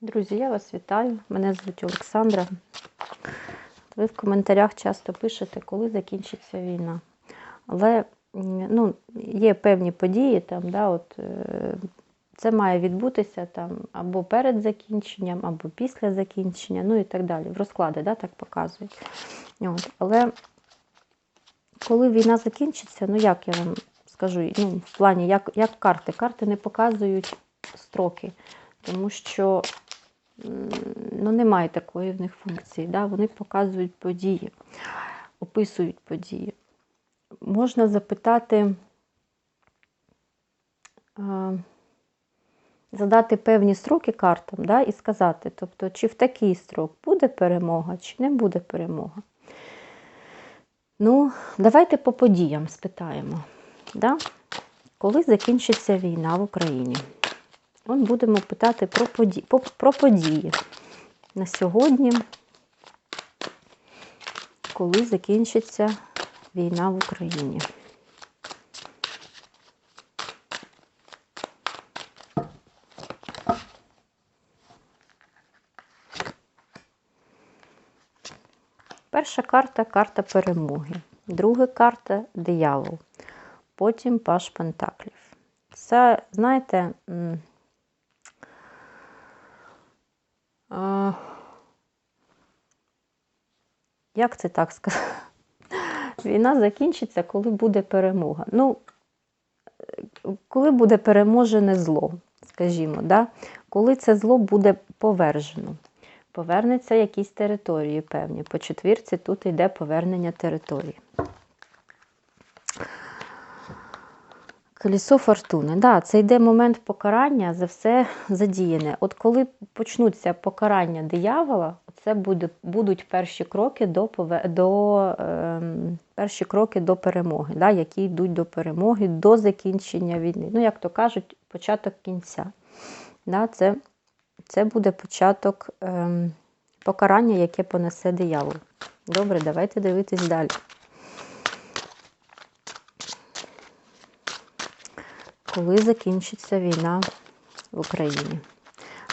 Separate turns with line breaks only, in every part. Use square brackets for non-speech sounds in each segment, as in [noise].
Друзі, я вас вітаю. Мене звуть Олександра. Ви в коментарях часто пишете, коли закінчиться війна. Але ну, є певні події, там, да, от, е, це має відбутися там, або перед закінченням, або після закінчення, ну і так далі. В розклади да, так показують. От. Але коли війна закінчиться, ну як я вам скажу, ну, в плані, як, як карти? Карти не показують строки, тому що ну, немає такої в них функції. Да? Вони показують події, описують події. Можна запитати, е, задати певні строки картам да? і сказати, тобто, чи в такий строк буде перемога, чи не буде перемога. Ну, давайте по подіям спитаємо. Да? Коли закінчиться війна в Україні? От будемо питати про події, про події на сьогодні, коли закінчиться війна в Україні. Перша карта карта перемоги. Друга карта диявол. Потім паш Пентаклів. Це, знаєте, м, а, як це так сказати? Війна закінчиться, коли буде перемога. Ну, коли буде переможене зло, скажімо, да? коли це зло буде повержено. Повернеться якісь території певні. По четвірці тут йде повернення території. Колесо фортуни. Да, це йде момент покарання за все [laughs] задіяне. От коли почнуться покарання диявола, це буде, будуть перші кроки до до, е, перші кроки до перемоги, да, які йдуть до перемоги, до закінчення війни. Ну, як то кажуть, початок кінця. Да, Це це буде початок е, покарання, яке понесе диявол. Добре, давайте дивитись далі. Коли закінчиться війна в Україні.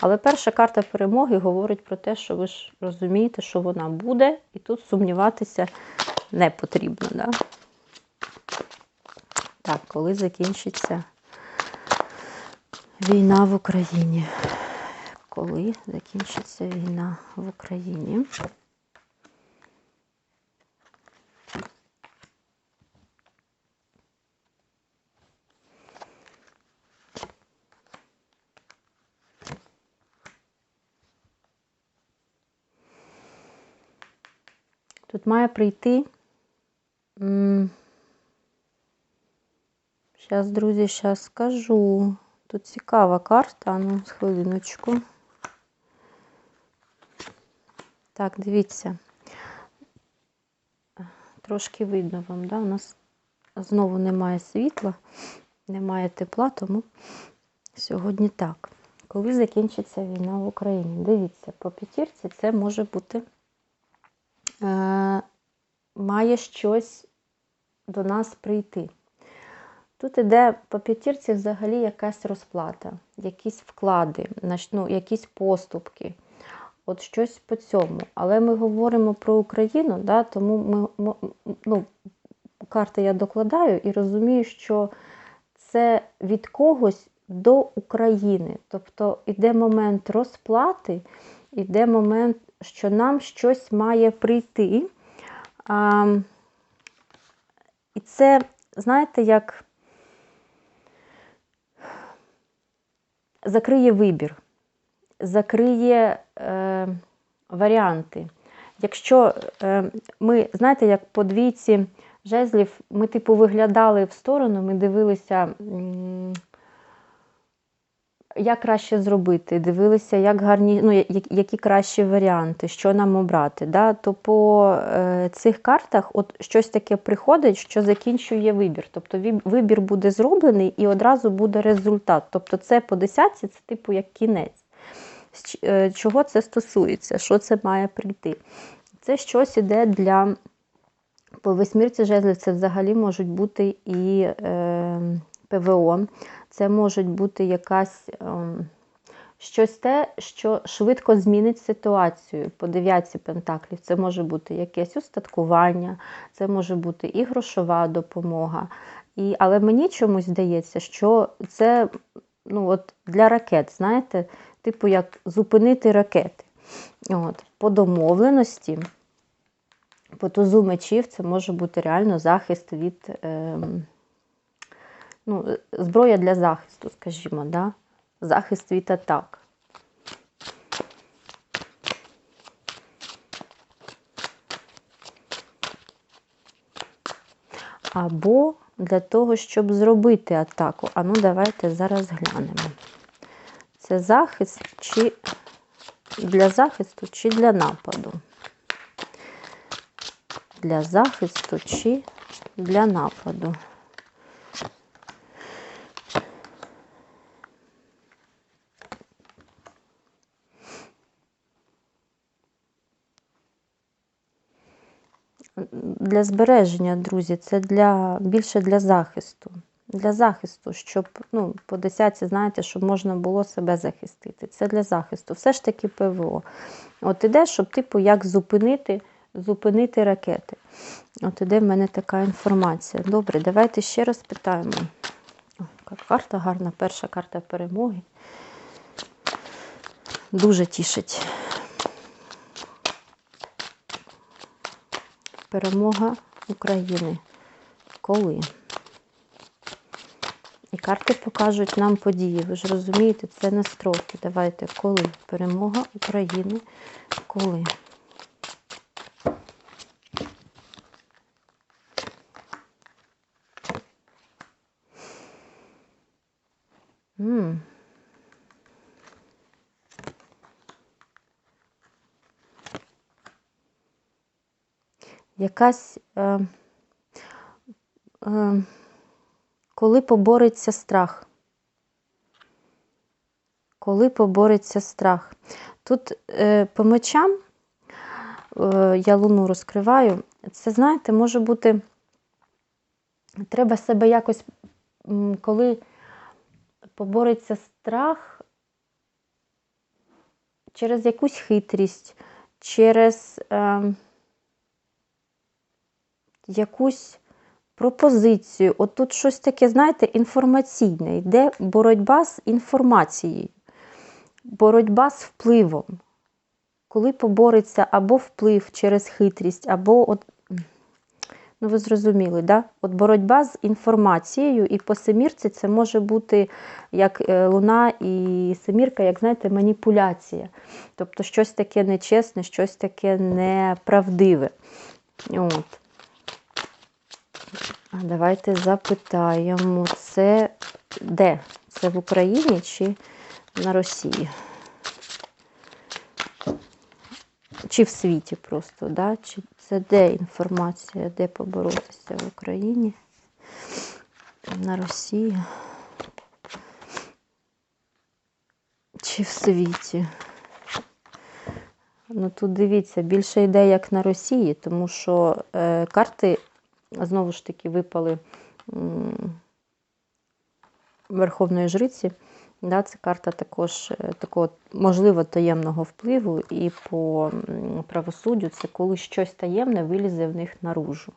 Але перша карта перемоги говорить про те, що ви ж розумієте, що вона буде, і тут сумніватися не потрібно. Да? Так, коли закінчиться війна в Україні? Коли закінчиться війна в Україні? Тут має прийти. Зараз, друзі, зараз скажу. Тут цікава карта, ну, з хвилиночку. Так, дивіться. Трошки видно вам, да? У нас знову немає світла, немає тепла, тому сьогодні так. Коли закінчиться війна в Україні? Дивіться, по п'ятірці це може бути має щось до нас прийти. Тут іде по п'ятірці взагалі якась розплата, якісь вклади, ну, якісь поступки. От щось по цьому. Але ми говоримо про Україну, да, тому ми, ну, карти я докладаю і розумію, що це від когось до України. Тобто йде момент розплати, йде момент, що нам щось має прийти. А, І це, знаєте, як закриє вибір, закриє е, варіанти. Якщо е, ми, знаєте, як по двійці жезлів, ми, типу, виглядали в сторону, ми дивилися. М як краще зробити, дивилися, як гарні, ну, які кращі варіанти, що нам обрати. Да? То по е, цих картах от щось таке приходить, що закінчує вибір. Тобто вибір буде зроблений і одразу буде результат. Тобто це по десятці, це типу як кінець. Е, чого це стосується? Що це має прийти? Це щось іде для. По восьмірці жезлів це взагалі можуть бути і е, ПВО, це може бути якась ем, щось те, що швидко змінить ситуацію по дев'ятці пентаклів. Це може бути якесь устаткування, це може бути і грошова допомога. І, але мені чомусь здається, що це ну, от для ракет, знаєте, типу як зупинити ракети. От, По домовленості, по тузу мечів, це може бути реально захист від е, ну, зброя для захисту, скажімо, да? захист від атак. Або для того, щоб зробити атаку. А ну, давайте зараз глянемо. Це захист чи для захисту, чи для нападу? Для захисту чи для нападу? Для збереження, друзі, це для, більше для захисту. Для захисту, щоб ну, по десятці, знаєте, щоб можна було себе захистити. Це для захисту. Все ж таки ПВО. От іде, щоб, типу, як зупинити, зупинити ракети. От іде в мене така інформація. Добре, давайте ще раз питаємо. О, карта гарна, перша карта перемоги. Дуже тішить. Перемога України. Коли? І карти покажуть нам події. Ви ж розумієте, це не строки. Давайте, коли? Перемога України. Коли? М. Якась. Е, е, коли побореться страх. Коли побореться страх. Тут е, по мечам е, я луну розкриваю. Це, знаєте, може бути, треба себе якось, коли побореться страх через якусь хитрість, через е, якусь пропозицію. От тут щось таке, знаєте, інформаційне. Йде боротьба з інформацією, боротьба з впливом. Коли побореться або вплив через хитрість, або, от, ну ви зрозуміли, да? От боротьба з інформацією, і по семірці це може бути як е, луна і семірка, як знаєте, маніпуляція. Тобто щось таке нечесне, щось таке неправдиве. От. Давайте запитаємо, це де? Це в Україні чи на Росії? Чи в світі просто, да? Чи це де інформація, де поборотися в Україні? На Росії? Чи в світі? Ну тут дивіться, більше йде як на Росії, тому що е, карти знову ж таки випали Верховної Жриці. Да, це карта також е, такого можливо таємного впливу, і по правосуддю це коли щось таємне вилізе в них наружу.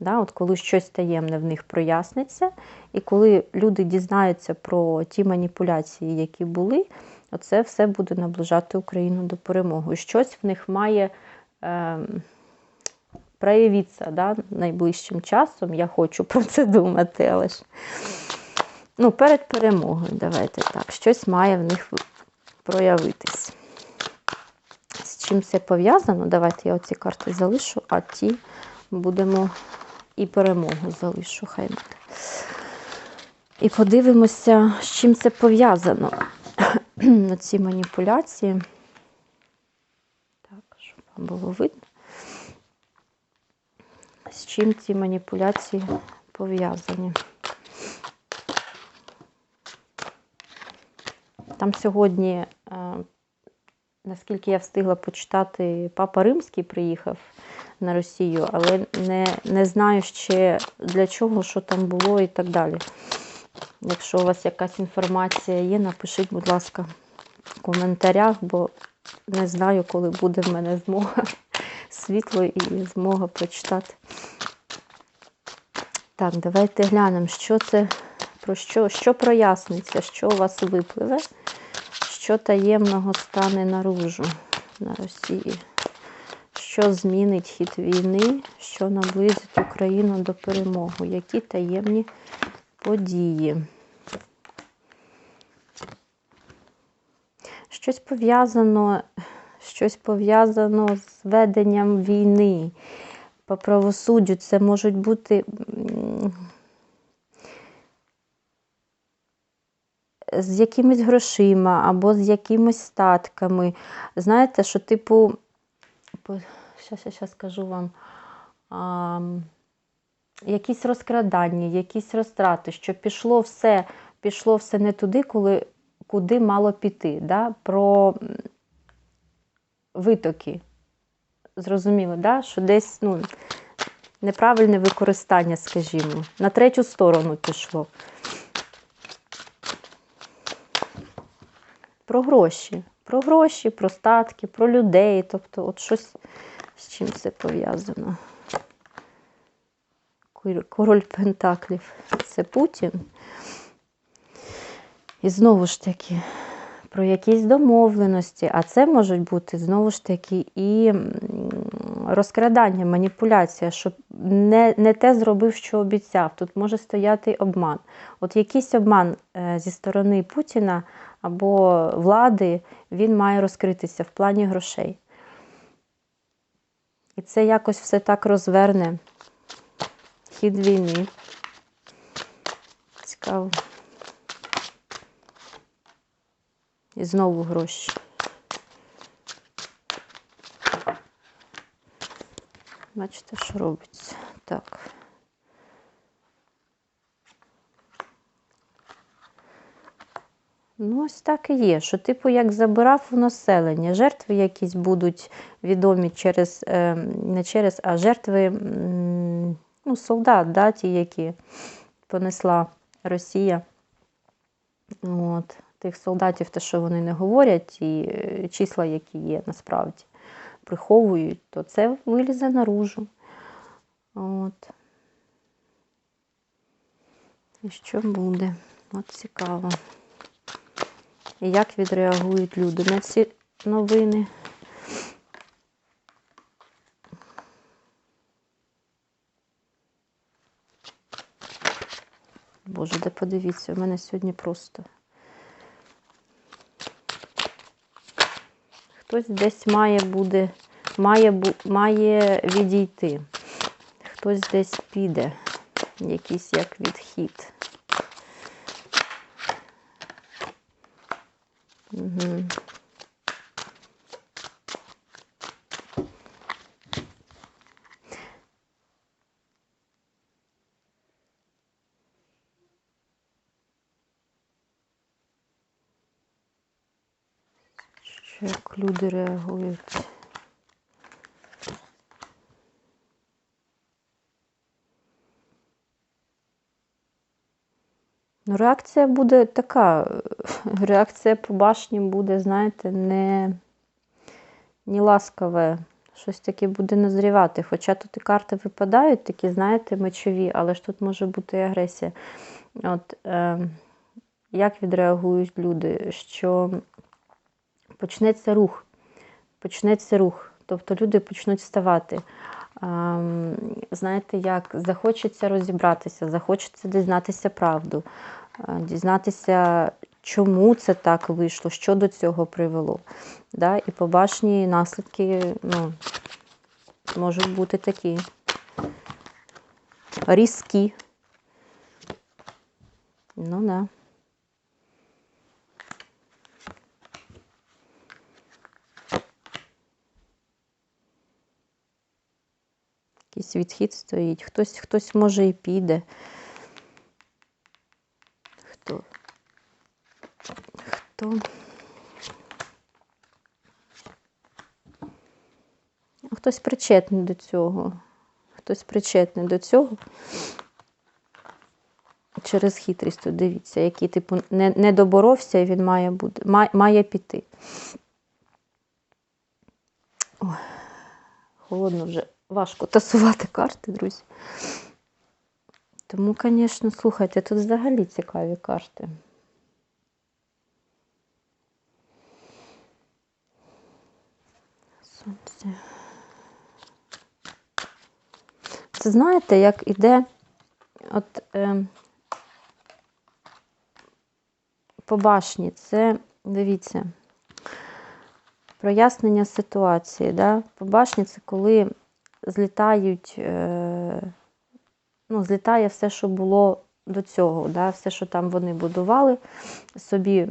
Да, от Коли щось таємне в них проясниться, і коли люди дізнаються про ті маніпуляції, які були, оце все буде наближати Україну до перемоги. Щось в них має е, проявитися да, найближчим часом. Я хочу про це думати, але ж ну, перед перемогою, давайте так, щось має в них проявитись. З чим це пов'язано? Давайте я оці карти залишу, а ті будемо і перемогу залишу. Хай буде. І подивимося, з чим це пов'язано. [clears throat] ці маніпуляції. Так, щоб вам було видно. З чим ці маніпуляції пов'язані. Там сьогодні, е, наскільки я встигла почитати, Папа Римський приїхав на Росію, але не, не знаю ще для чого, що там було і так далі. Якщо у вас якась інформація є, напишіть, будь ласка, в коментарях, бо не знаю, коли буде в мене змога світло і змога прочитати. Так, давайте глянемо, що це, про що, що проясниться, що у вас випливе, що таємного стане наружу на Росії, що змінить хід війни, що наблизить Україну до перемоги, які таємні події. Щось пов'язано, щось пов'язано з веденням війни. По правосуддю це можуть бути з якимись грошима або з якимись статками. Знаєте, що, типу, зараз я скажу вам, а, якісь розкрадання, якісь розтрати, що пішло все, пішло все не туди, коли, куди мало піти. Да? Про витоки. Зрозуміло, да? що десь ну, неправильне використання, скажімо, на третю сторону пішло. Про гроші. Про гроші, про статки, про людей. Тобто, от щось з чим це пов'язано. Король Пентаклів це Путін. І знову ж таки, про якісь домовленості, а це можуть бути знову ж таки і розкрадання, маніпуляція, щоб не, не те зробив, що обіцяв. Тут може стояти обман. От якийсь обман е, зі сторони Путіна або влади, він має розкритися в плані грошей. І це якось все так розверне хід війни. Цікаво. І знову гроші. Бачите, що робиться. Так. Ну, ось так і є, що, типу, як забирав у населення, жертви якісь будуть відомі через, е, не через, а жертви ну, солдат, да, ті, які понесла Росія. От, тих солдатів, те, що вони не говорять, і е, числа, які є насправді, приховують, то це вилізе наружу. От. І що буде? От цікаво. І як відреагують люди на ці новини? Боже, де подивіться, у мене сьогодні просто. Хтось десь має буде, має, має відійти. Хтось десь піде, якийсь як відхід. Як люди реагують? Ну, реакція буде така. [laughs] Реакція по башні буде, знаєте, не, не ласкаве. Щось таке буде назрівати. Хоча тут і карти випадають, такі, знаєте, мечові, але ж тут може бути і агресія. От, е, як відреагують люди? Що почнеться рух. Почнеться рух. Тобто люди почнуть вставати. Ем, знаєте, як захочеться розібратися, захочеться дізнатися правду, е, дізнатися, чому це так вийшло, що до цього привело. Да? І по башні наслідки ну, можуть бути такі різкі. Ну да. Якийсь відхід стоїть. Хтось, хтось може і піде. Хто? Хто? Хтось причетний до цього. Хтось причетний до цього. через хитрість. Дивіться, який типу не, не доборовся, і він має бути, має, має піти. Ой, холодно вже важко тасувати карти, друзі. Тому, звісно, слухайте, тут взагалі цікаві карти. Сонце. Це знаєте, як іде от е, по башні, це, дивіться, прояснення ситуації. Да? По башні це коли злітають, е, ну, злітає все, що було до цього, да? все, що там вони будували собі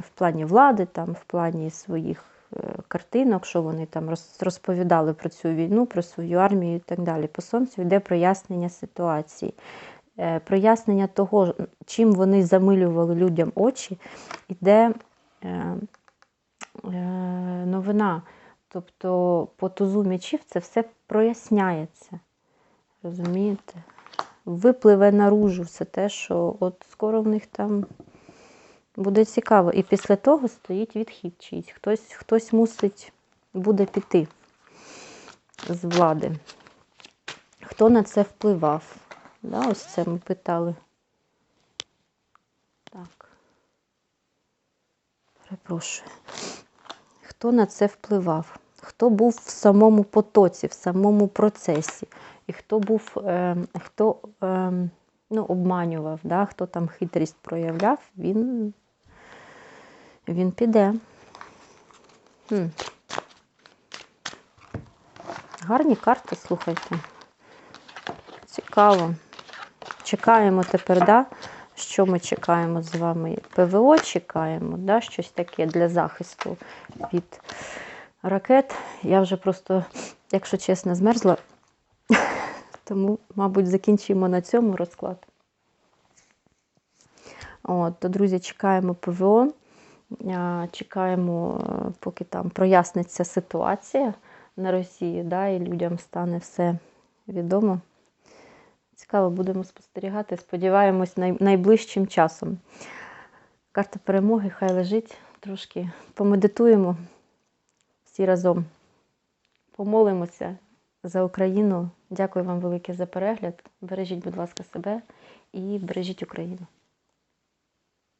в плані влади, там, в плані своїх е, картинок, що вони там розповідали про цю війну, про свою армію і так далі. По сонцю йде прояснення ситуації. Е, Прояснення того, чим вони замилювали людям очі, іде е, е, новина. Тобто по тузу м'ячів це все проясняється. Розумієте? Випливе наружу все те, що от скоро в них там буде цікаво. І після того стоїть відхід чийсь. Хтось, хтось мусить буде піти з влади. Хто на це впливав? Да, ось це ми питали. Так. Перепрошую. Хто на це впливав? Хто був в самому потоці, в самому процесі? І хто був, е, хто е, ну, обманював, да? хто там хитрість проявляв, він, він піде. Хм. Гарні карти, слухайте. Цікаво. Чекаємо тепер, да? що ми чекаємо з вами? ПВО чекаємо, да? щось таке для захисту від ракет. Я вже просто, якщо чесно, змерзла. [laughs] Тому, мабуть, закінчимо на цьому розклад. От, друзі, чекаємо ПВО. Чекаємо, е, поки там проясниться ситуація на Росії, да, і людям стане все відомо. Цікаво, будемо спостерігати. Сподіваємось, най- найближчим часом. Карта перемоги хай лежить. Трошки помедитуємо всі разом. Помолимося за Україну. Дякую вам велике за перегляд. Бережіть, будь ласка, себе і бережіть Україну.